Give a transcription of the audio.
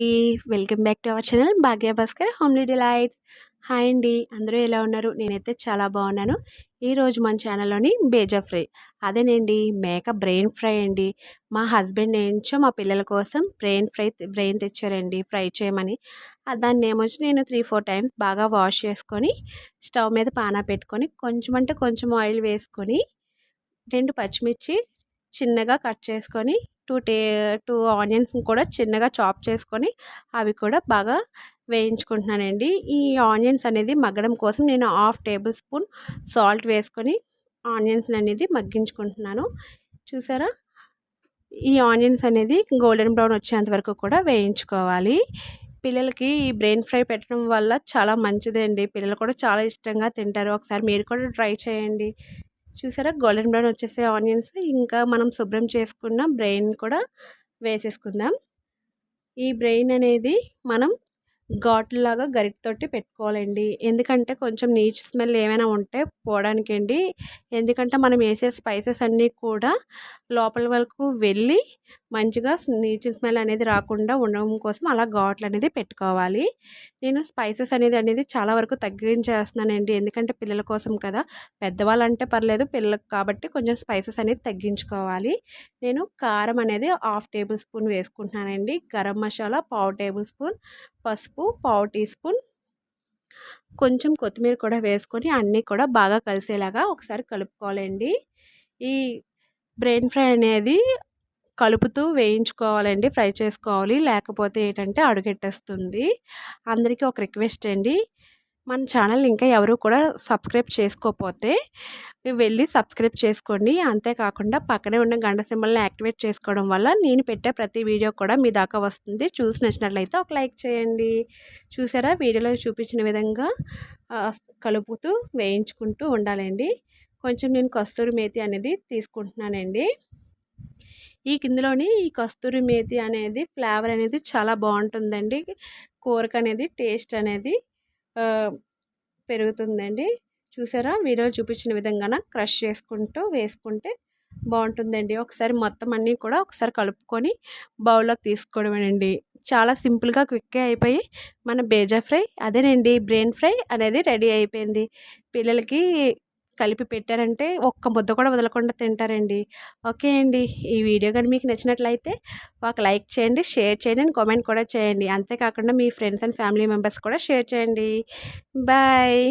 ఈ welcome back to our channel Bhagya Bhaskar homely delights hi అండి. అందరూ ఎలా ఉన్నారు? నేనైతే చాలా బాగున్నాను. ఈరోజు మన ఛానల్లోని బేజా ఫ్రై. అదేనండి మేక బ్రెయిన్ ఫ్రై అండి. మా హస్బెండ్ ఏంచో మా పిల్లల కోసం బ్రెయిన్ ఫ్రై బ్రెయిన్ తెచ్చారండి ఫ్రై చేయమని. దాన్ని ఏమొచ్చి నేను త్రీ ఫోర్ టైమ్స్ బాగా వాష్ చేసుకొని స్టవ్ మీద పానా పెట్టుకొని కొంచెం అంటే కొంచెం ఆయిల్ వేసుకొని రెండు పచ్చిమిర్చి చిన్నగా కట్ చేసుకొని టూ టే టూ ఆనియన్స్ కూడా చిన్నగా చాప్ చేసుకొని అవి కూడా బాగా వేయించుకుంటున్నానండి. ఈ ఆనియన్స్ అనేది మగ్గడం కోసం నేను హాఫ్ టేబుల్ స్పూన్ సాల్ట్ వేసుకొని ఆనియన్స్ అనేది మగ్గించుకుంటున్నాను. చూసారా? ఈ ఆనియన్స్ అనేది గోల్డెన్ బ్రౌన్ వచ్చేంత వరకు కూడా వేయించుకోవాలి. పిల్లలకి ఈ బ్రెయిన్ ఫ్రై పెట్టడం వల్ల చాలా మంచిదండి. పిల్లలు కూడా చాలా ఇష్టంగా తింటారు. ఒకసారి మీరు కూడా ట్రై చేయండి. చూసారా? గోల్డెన్ బ్రౌన్ వచ్చేసే ఆనియన్స్. ఇంకా మనం శుభ్రం చేసుకున్న బ్రెయిన్ కూడా వేసేసుకుందాం. ఈ బ్రెయిన్ అనేది మనం ఘాటులాగా గరిటతోటి పెట్టుకోవాలండి. ఎందుకంటే కొంచెం నీచు స్మెల్ ఏమైనా ఉంటే పోవడానికి అండి ఎందుకంటే మనం వేసే స్పైసెస్ అన్నీ కూడా లోపల వరకు వెళ్ళి మంచిగా నీచు స్మెల్ అనేది రాకుండా ఉండడం కోసం అలా ఘాట్లు అనేది పెట్టుకోవాలి. నేను స్పైసెస్ అనేది అనేది చాలా వరకు తగ్గించేస్తున్నానండి. ఎందుకంటే పిల్లల కోసం కదా. పెద్దవాళ్ళు అంటే పర్లేదు పిల్లలకు కాబట్టి కొంచెం స్పైసెస్ అనేది తగ్గించుకోవాలి. నేను కారం అనేది హాఫ్ టేబుల్ స్పూన్ వేసుకుంటున్నానండి. గరం మసాలా పావు టేబుల్ స్పూన్ పసుపు పావు టీ స్పూన్. కొంచెం కొత్తిమీర కూడా వేసుకొని అన్నీ కూడా బాగా కలిసేలాగా ఒకసారి కలుపుకోవాలండి. ఈ బ్రెయిన్ ఫ్రై అనేది కలుపుతూ వేయించుకోవాలండి ఫ్రై చేసుకోవాలి. లేకపోతే ఏంటంటే అడుగెట్టేస్తుంది. అందరికీ ఒక రిక్వెస్ట్ అండి. మన ఛానల్ ఇంకా ఎవరు కూడా సబ్స్క్రైబ్ చేసుకోకపోతే వెళ్ళి సబ్స్క్రైబ్ చేసుకోండి. అంతేకాకుండా పక్కనే ఉన్న గంట సింబల్ని యాక్టివేట్ చేసుకోవడం వల్ల నేను పెట్టే ప్రతి వీడియో కూడా మీ దాకా వస్తుంది. చూసి నచ్చినట్లయితే ఒక లైక్ చేయండి. చూసారా? వీడియోలో చూపించిన విధంగా కలుపుతూ వేయించుకుంటూ ఉండాలండి. కొంచెం నేను కస్తూరి మేతి అనేది తీసుకుంటున్నానండి. ఈ కిందలోని ఈ కస్తూరి మేతి అనేది ఫ్లేవర్ అనేది చాలా బాగుంటుందండి. కూరకు అనేది టేస్ట్ అనేది పెరుగుతుందండి. చూసారా? వీడియో చూపించిన విధంగా క్రష్ చేసుకుంటూ వేసుకుంటే బాగుంటుందండి. ఒకసారి మొత్తం అన్నీ కూడా ఒకసారి కలుపుకొని బౌల్లోకి తీసుకోవడమేనండి. చాలా సింపుల్గా క్విక్గా అయిపోయి మన బేజా ఫ్రై అదేనండి. బ్రెయిన్ ఫ్రై అనేది రెడీ అయిపోయింది. పిల్లలకి కలిపి పెట్టారంటే ఒక్క ముద్ద కూడా వదలకుండా తింటారండి. ఓకే అండి. ఈ వీడియో కానీ మీకు నచ్చినట్లయితే ఒక లైక్ చేయండి షేర్ చేయండి అండ్ కామెంట్ కూడా చేయండి. అంతేకాకుండా మీ ఫ్రెండ్స్ అండ్ ఫ్యామిలీ మెంబర్స్ కూడా షేర్ చేయండి. బాయ్.